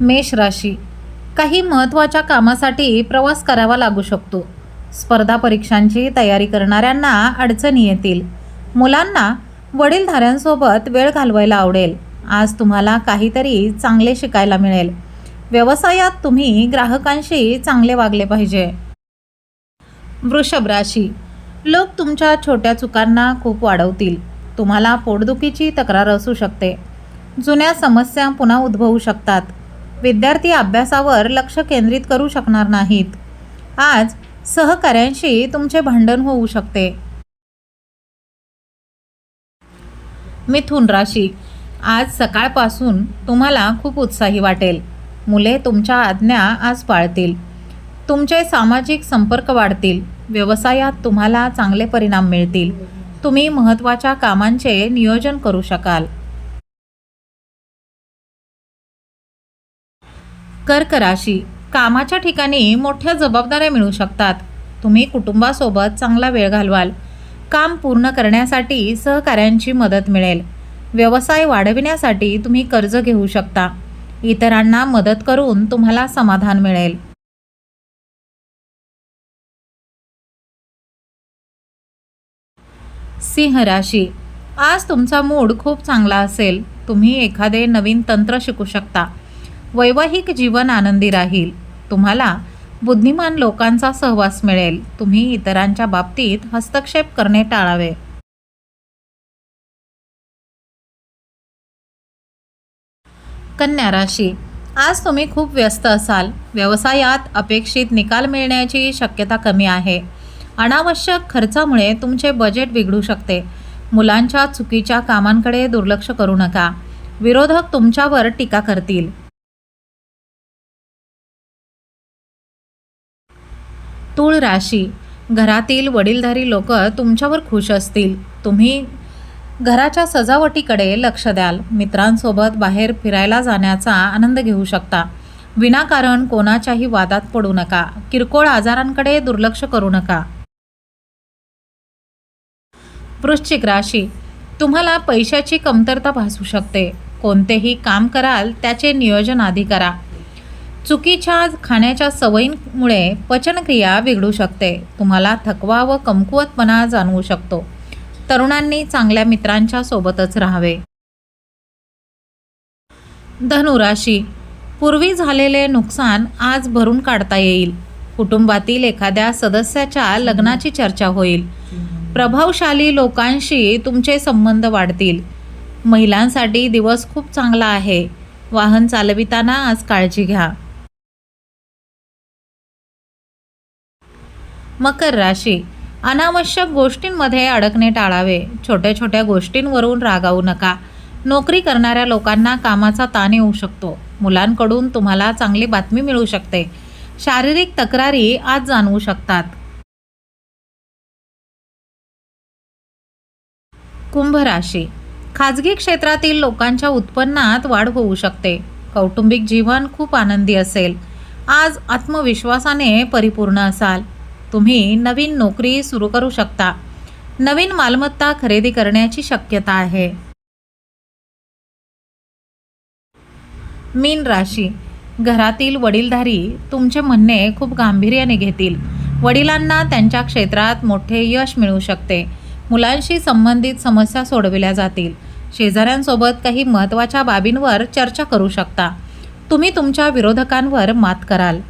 मेष राशी. काही महत्त्वाच्या कामासाठी प्रवास करावा लागू शकतो. स्पर्धा परीक्षांची तयारी करणाऱ्यांना अडचणी येतील. मुलांना वडीलधाऱ्यांसोबत वेळ घालवायला आवडेल. आज तुम्हाला काहीतरी चांगले शिकायला मिळेल. व्यवसायात तुम्ही ग्राहकांशी चांगले वागले पाहिजे. वृषभ राशी. लोक तुमच्या छोट्या चुकांना खूप वाढवतील. तुम्हाला पोटदुखीची तक्रार असू शकते. जुन्या समस्या पुन्हा उद्भवू शकतात. विद्यार्थी अभ्यासावर लक्ष केंद्रित करू शकणार नाहीत. आज सहकाऱ्यांशी तुमचे भांडण होऊ शकते. मिथुन राशी. आज सकाळपासून तुम्हाला खूप उत्साही वाटेल. मुले तुमच्या आज्ञा आज पाळतील. तुमचे सामाजिक संपर्क वाढतील. व्यवसायात तुम्हाला चांगले परिणाम मिळतील. तुम्ही महत्त्वाच्या कामांचे नियोजन करू शकाल. कर्क राशी कामाच्या ठिकाणी मोठ्या जबाबदाऱ्या मिळू शकतात. तुम्ही कुटुंबासोबत चांगला वेळ घालवाल. काम पूर्ण करण्यासाठी सहकाऱ्यांची मदत मिळेल. व्यवसाय वाढविण्यासाठी तुम्ही कर्ज घेऊ शकता. इतरांना मदत करून तुम्हाला समाधान मिळेल. सिंह राशी आज तुमचा मूड खूप चांगला असेल. तुम्ही एखादे नवीन तंत्र शिकू शकता. वैवाहिक जीवन आनंदी राहील. तुम्हाला बुद्धिमान लोकांचा सहवास मिळेल. तुम्ही इतरांच्या बाबतीत हस्तक्षेप करणे टाळावे. कन्या राशी. आज तुम्ही खूप व्यस्त असाल. व्यवसायात अपेक्षित निकाल मिळण्याची शक्यता कमी आहे. अनावश्यक खर्चामुळे तुमचे बजेट बिघडू शकते. मुलांच्या चुकीच्या कामांकडे दुर्लक्ष करू नका. विरोधक तुमच्यावर टीका करतील. तूळ राशी. घरातील वडीलधारी लोक तुमच्यावर खुश असतील. तुम्ही घराच्या सजावटीकडे लक्ष द्याल. मित्रांसोबत बाहेर फिरायला जाण्याचा आनंद घेऊ शकता. विनाकारण कोणाच्याही वादात पडू नका. किरकोळ आजारांकडे दुर्लक्ष करू नका. वृश्चिक राशी. तुम्हाला पैशाची कमतरता भासू शकते. कोणतेही काम कराल त्याचे नियोजन आधी करा. चुकीच्या खाण्याच्या सवयींमुळे पचनक्रिया बिघडू शकते. तुम्हाला थकवा व कमकुवतपणा जाणवू शकतो. तरुणांनी चांगल्या मित्रांच्या सोबतच राहावे. धनुराशी. पूर्वी झालेले नुकसान आज भरून काढता येईल. कुटुंबातील एखाद्या सदस्याच्या लग्नाची चर्चा होईल. प्रभावशाली लोकांशी तुमचे संबंध वाढतील. महिलांसाठी दिवस खूप चांगला आहे. वाहन चालविताना आज काळजी घ्या. मकर राशी. अनावश्यक गोष्टींमध्ये अडकणे टाळावे. छोट्या छोट्या गोष्टींवरून रागावू नका. नोकरी करणाऱ्या लोकांना कामाचा ताण येऊ शकतो. मुलांकडून तुम्हाला चांगली बातमी मिळू शकते. शारीरिक तक्रारी आज जाणवू शकतात. कुंभ राशी. खाजगी क्षेत्रातील लोकांच्या उत्पन्नात वाढ होऊ शकते. कौटुंबिक जीवन खूप आनंदी असेल. आज आत्मविश्वासाने परिपूर्ण असाल. तुम्ही नवीन नोकरी सुरू करू शकता. नवीन मालमत्ता खरेदी करण्याची शक्यता आहे. मीन राशी. घरातील वडीलधारी तुमचे म्हणणे खूप गांभीर्याने घेतील. वडिलांना त्यांच्या क्षेत्रात मोठे यश मिळू शकते. मुलांशी संबंधित समस्या सोडविल्या जातील. शेजाऱ्यांसोबत काही महत्त्वाच्या बाबींवर चर्चा करू शकता. तुम्ही तुमच्या विरोधकांवर मात कराल.